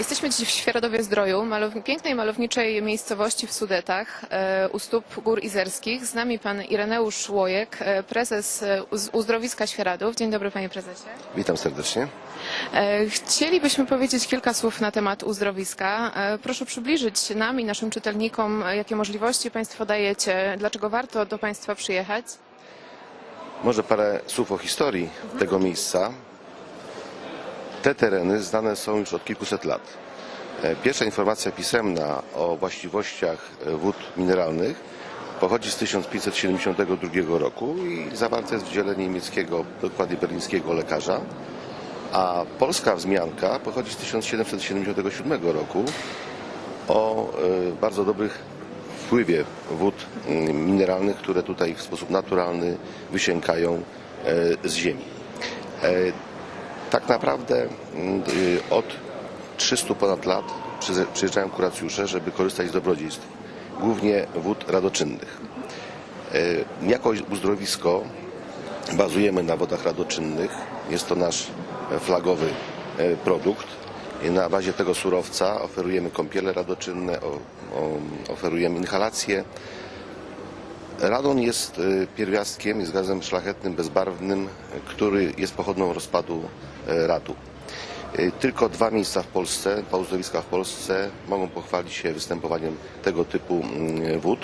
Jesteśmy dziś w Świeradowie Zdroju, pięknej malowniczej miejscowości w Sudetach, e, u stóp Gór Izerskich. Z nami pan Ireneusz Łojek, e, prezes e, uz- Uzdrowiska Świeradów. Dzień dobry panie prezesie. Witam serdecznie. Chcielibyśmy powiedzieć kilka słów na temat uzdrowiska. Proszę przybliżyć nam i naszym czytelnikom, jakie możliwości państwo dajecie, dlaczego warto do państwa przyjechać. Może parę słów o historii tego miejsca. Te tereny znane są już od kilkuset lat. E, Pierwsza informacja pisemna o właściwościach e, wód mineralnych pochodzi z 1572 roku i zawarte jest w dziele niemieckiego, dokładnie berlińskiego lekarza. A polska wzmianka pochodzi z 1777 roku o e, bardzo dobrych wpływie wód mm, mineralnych, które tutaj w sposób naturalny wysiękają z ziemi. Tak naprawdę mm, y, od 300 ponad lat przyjeżdżają kuracjusze, żeby korzystać z dobrodziejstw, głównie wód radoczynnych. E, Jako uzdrowisko bazujemy na wodach radoczynnych. Jest to nasz flagowy e, produkt. Na bazie tego surowca oferujemy kąpiele radoczynne, oferujemy inhalacje. Radon jest e, pierwiastkiem, jest gazem szlachetnym, bezbarwnym, który jest pochodną rozpadu e, radu. E, Tylko dwa miejsca w Polsce, dwa w Polsce mogą pochwalić się występowaniem tego typu mm, wód.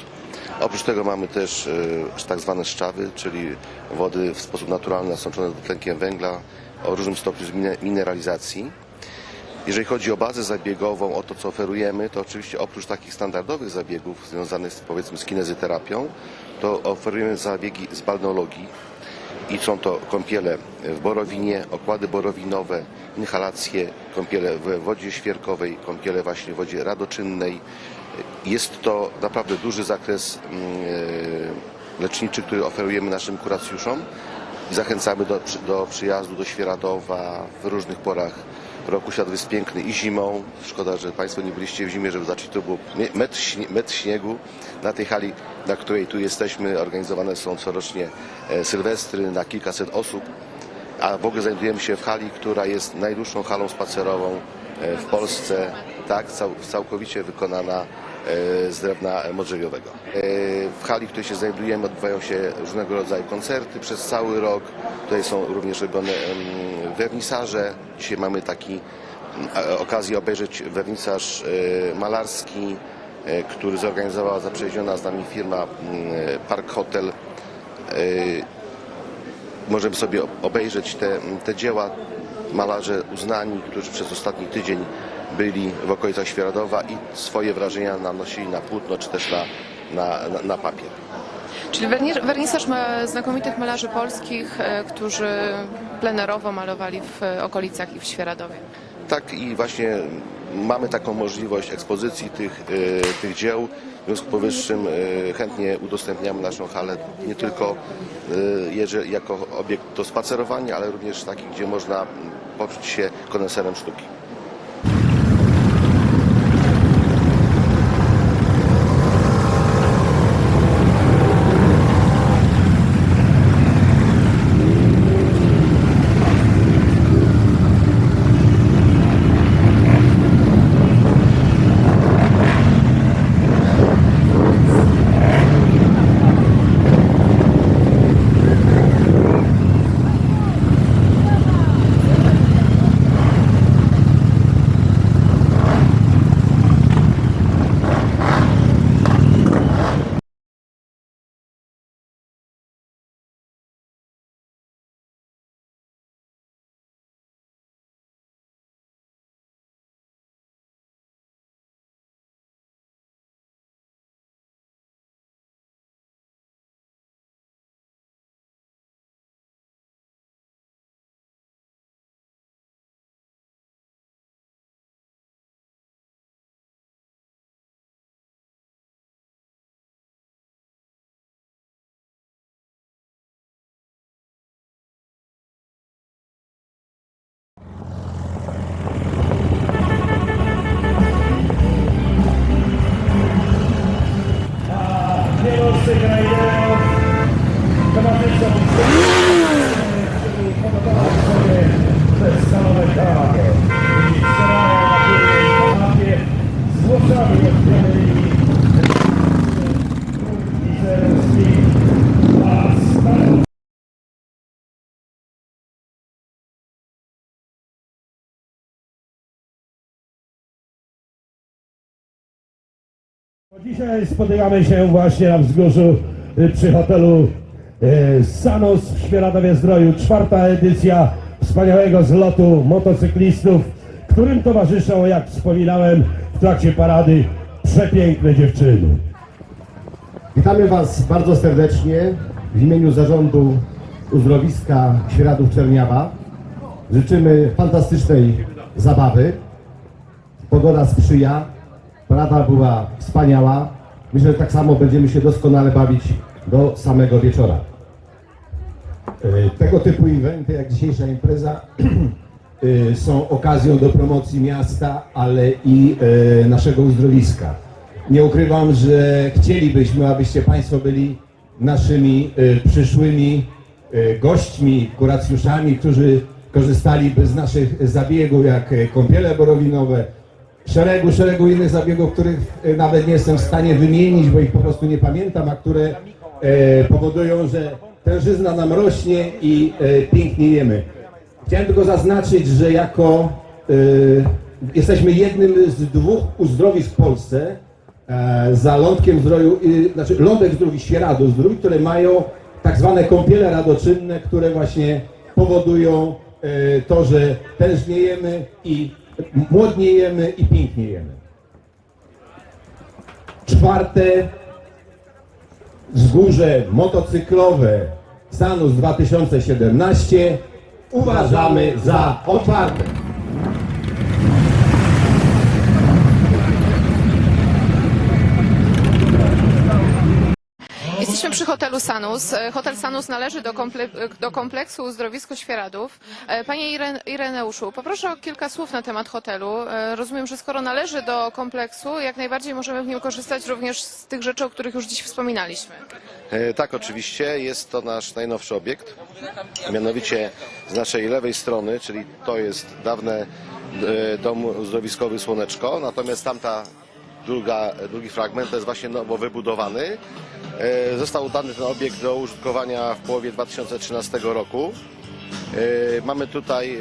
Oprócz tego mamy też tak zwane szczawy, czyli wody w sposób naturalny nasączone dwutlenkiem węgla o różnym stopniu mineralizacji. Jeżeli chodzi o bazę zabiegową, o to co oferujemy, to oczywiście oprócz takich standardowych zabiegów związanych z, powiedzmy z kinezyterapią, to oferujemy zabiegi z balneologii i są to kąpiele w borowinie, okłady borowinowe, inhalacje, kąpiele w wodzie świerkowej, kąpiele właśnie w wodzie radoczynnej. Jest to naprawdę duży zakres mm, e, leczniczy, który oferujemy naszym kuracjuszom. Zachęcamy do, do przyjazdu do Świeradowa w różnych porach roku. Świat jest piękny i zimą. Szkoda, że Państwo nie byliście w zimie, żeby zobaczyć, to mie- metr, śnie, metr śniegu. Na tej hali, na której tu jesteśmy, organizowane są corocznie e, sylwestry na kilkaset osób. A w ogóle znajdujemy się w hali, która jest najdłuższą halą spacerową e, w Polsce, tak, cał, całkowicie wykonana e, z drewna modrzewiowego. W hali, w której się znajdujemy, odbywają się różnego rodzaju koncerty przez cały rok. Tutaj są również robione wernisaże. Dzisiaj mamy taki a- okazję obejrzeć wernisaż e, malarski, e, który zorganizowała zaprzyjaźniona z nami firma m, Park Hotel. E, możemy sobie obejrzeć te, te dzieła malarze uznani, którzy przez ostatni tydzień byli w okolicach Świeradowa i swoje wrażenia nanosili na płótno czy też na, na, na papier. Czyli werni- wernisaż ma znakomitych malarzy polskich, e, którzy plenerowo malowali w e, okolicach i w Świeradowie. Tak i właśnie mamy taką możliwość ekspozycji tych, e, tych dzieł. W związku z powyższym chętnie udostępniamy naszą halę nie tylko jako obiekt do spacerowania, ale również taki, gdzie można poczuć się koneserem sztuki. Dzisiaj spotykamy się właśnie na wzgórzu y, przy hotelu y, Sanos w Świeradowie Zdroju. Czwarta edycja wspaniałego zlotu motocyklistów, którym towarzyszą, jak wspominałem, w trakcie parady przepiękne dziewczyny. Witamy Was bardzo serdecznie w imieniu zarządu uzdrowiska Świeradów Czerniawa. Życzymy fantastycznej zabawy. Pogoda sprzyja, parada była wspaniała. Myślę, że tak samo będziemy się doskonale bawić do samego wieczora. E, Tego typu eventy jak dzisiejsza impreza e, są okazją do promocji miasta, ale i e, naszego uzdrowiska. Nie ukrywam, że chcielibyśmy, abyście Państwo byli naszymi przyszłymi gośćmi, kuracjuszami, którzy korzystaliby z naszych zabiegów, jak kąpiele borowinowe, szeregu, szeregu innych zabiegów, których e, nawet nie jestem w stanie wymienić, bo ich po prostu nie pamiętam, a które e, powodują, że tężyzna nam rośnie i e, piękniejemy. Chciałem tylko zaznaczyć, że jako e, jesteśmy jednym z dwóch uzdrowisk w Polsce e, za lądkiem zdroju, y, znaczy lądek zdrowi Świeradów zdrój, które mają tak zwane kąpiele radoczynne, które właśnie powodują e, to, że tężniejemy i młodniejemy i piękniejemy. Czwarte wzgórze motocyklowe Sanus 2017 uważamy za otwarte. Jesteśmy przy hotelu Sanus. E, Hotel Sanus należy do, komple- do kompleksu Uzdrowisko Świeradów. E, Panie Iren- Ireneuszu, poproszę o kilka słów na temat hotelu. E, Rozumiem, że skoro należy do kompleksu, jak najbardziej możemy w nim korzystać również z tych rzeczy, o których już dziś wspominaliśmy. Tak, oczywiście. Jest to nasz najnowszy obiekt. Mianowicie z naszej lewej strony, czyli to jest dawne dom uzdrowiskowy Słoneczko, natomiast tamta druga, drugi fragment to jest właśnie nowo wybudowany. E, Został dany ten obiekt do użytkowania w połowie 2013 roku. E, Mamy tutaj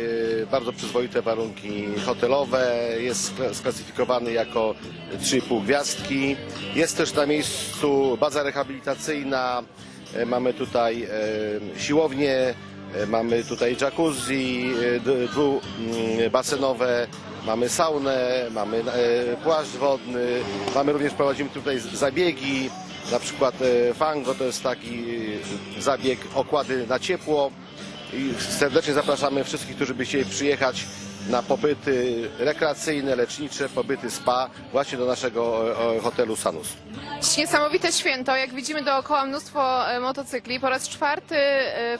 e, bardzo przyzwoite warunki hotelowe, jest skla- sklasyfikowany jako 3,5 gwiazdki. Jest też na miejscu baza rehabilitacyjna, mamy tutaj siłownię, mamy tutaj jacuzzi e, dwubasenowe, mamy saunę, mamy e, płaszcz wodny, mamy również prowadzimy tutaj zabiegi, na przykład e, fango to jest taki e, zabieg okłady na ciepło. I serdecznie zapraszamy wszystkich, którzy by chcieli przyjechać na pobyty rekreacyjne, lecznicze, pobyty spa właśnie do naszego e, e, hotelu Sanus. Niesamowite święto. Jak widzimy dookoła mnóstwo e, motocykli. Po raz czwarty,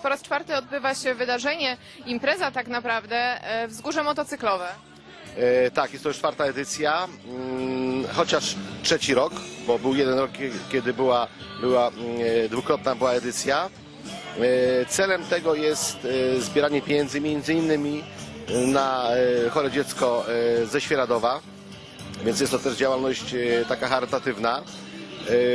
po raz czwarty odbywa się wydarzenie, impreza tak naprawdę, wzgórze motocyklowe. E, tak, jest to już czwarta edycja, mm, chociaż trzeci rok, bo był jeden rok, kie- kiedy była, była mm, e, dwukrotna była edycja. E, Celem tego jest e, zbieranie pieniędzy między innymi na e, chore dziecko e, ze Świeradowa, więc jest to też działalność e, taka charytatywna.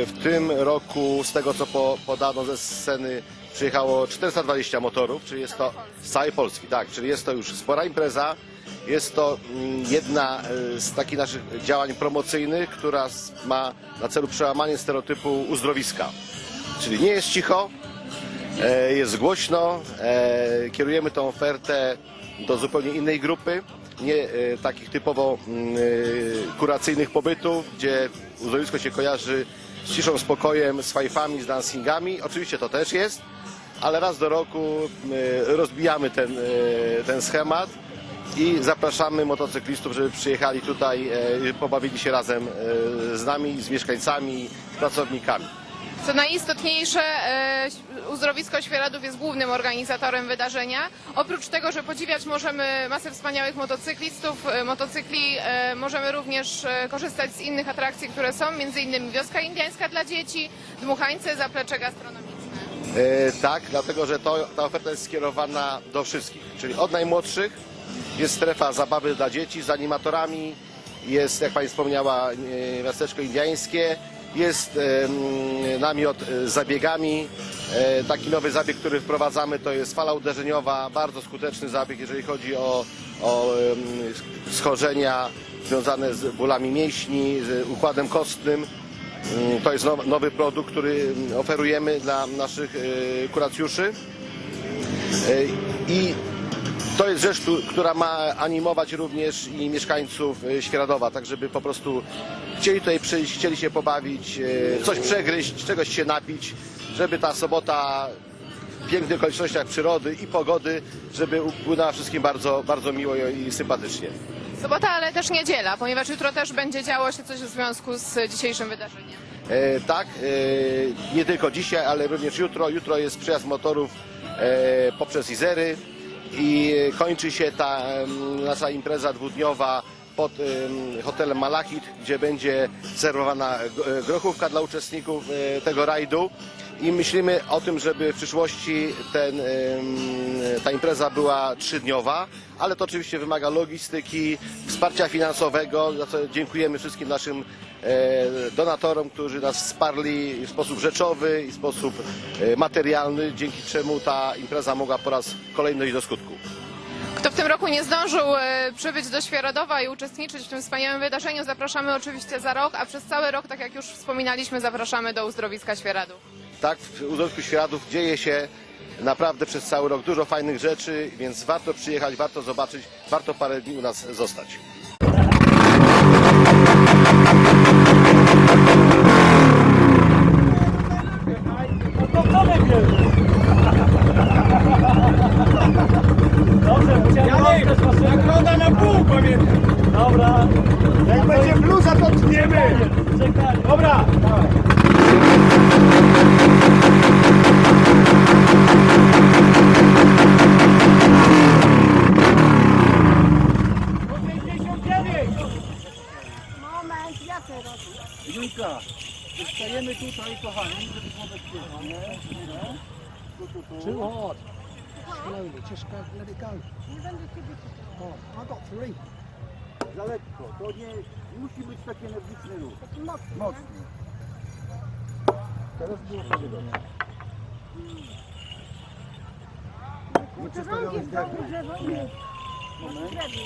W tym roku, z tego co po, podano ze sceny, przyjechało 420 motorów, czyli jest to z całej Polski, tak, czyli jest to już spora impreza. Jest to mm, jedna z takich naszych działań promocyjnych, która ma na celu przełamanie stereotypu uzdrowiska. Czyli nie jest cicho, jest głośno, kierujemy tą ofertę do zupełnie innej grupy, nie e, takich typowo mm, e, kuracyjnych pobytów, gdzie uzdrowisko się kojarzy z ciszą, spokojem, z fajfami, z dancingami. Oczywiście to też jest, ale raz do roku e, rozbijamy ten, e, ten schemat i zapraszamy motocyklistów, żeby przyjechali tutaj e, pobawili się razem e, z nami, z mieszkańcami, z pracownikami. Co najistotniejsze, e, Uzdrowisko Świeradów jest głównym organizatorem wydarzenia. Oprócz tego, że podziwiać możemy masę wspaniałych motocyklistów, e, motocykli, e, możemy również e, korzystać z innych atrakcji, które są, innymi wioska indyjska dla dzieci, dmuchańce, zaplecze gastronomiczne. E, tak, dlatego że to, ta oferta jest skierowana do wszystkich, czyli od najmłodszych jest strefa zabawy dla dzieci z animatorami, jest, jak Pani wspomniała, miasteczko indiańskie, jest namiot z zabiegami. E, Taki nowy zabieg, który wprowadzamy, to jest fala uderzeniowa, bardzo skuteczny zabieg, jeżeli chodzi o, o schorzenia związane z bólami mięśni, z układem kostnym. Mm, To jest now- nowy produkt, który mm, oferujemy dla naszych e, kuracjuszy. E, I to jest rzecz, która ma animować również i mieszkańców Świeradowa, tak żeby po prostu chcieli tutaj przyjść, chcieli się pobawić, coś przegryźć, czegoś się napić, żeby ta sobota w pięknych okolicznościach przyrody i pogody, żeby upłynęła wszystkim bardzo, bardzo miło i sympatycznie. Sobota, ale też niedziela, ponieważ jutro też będzie działo się coś w związku z dzisiejszym wydarzeniem. E, tak, e, nie tylko dzisiaj, ale również jutro. Jutro jest przyjazd motorów e, poprzez Izery i kończy się ta nasza impreza dwudniowa pod em, hotelem Malachit, gdzie będzie serwowana g- grochówka dla uczestników e, tego rajdu. I myślimy o tym, żeby w przyszłości ten, ta impreza była trzydniowa, ale to oczywiście wymaga logistyki, wsparcia finansowego, za co dziękujemy wszystkim naszym e, donatorom, którzy nas wsparli w sposób rzeczowy i w sposób e, materialny, dzięki czemu ta impreza mogła po raz kolejny dojść do skutku. Kto w tym roku nie zdążył e, przybyć do Świeradowa i uczestniczyć w tym wspaniałym wydarzeniu, zapraszamy oczywiście za rok, a przez cały rok, tak jak już wspominaliśmy, zapraszamy do uzdrowiska Świeradów. Tak, w Uzdrowisku Światów dzieje się naprawdę przez cały rok dużo fajnych rzeczy, więc warto przyjechać, warto zobaczyć, warto parę dni u nas zostać. Zostajemy tutaj, kochani, żeby było bezpiecznie. Czy chodź. Slowly, just go, let it go. Nie będę ciebie Oh, I got three. Za lekko, to nie musi być taki energiczny ruch. taki mocny. Mocny. Teraz było sobie dobrze. Nie To przestawiamy rąk jest zgarniać. dobry, że wolniej. Moment. Średni.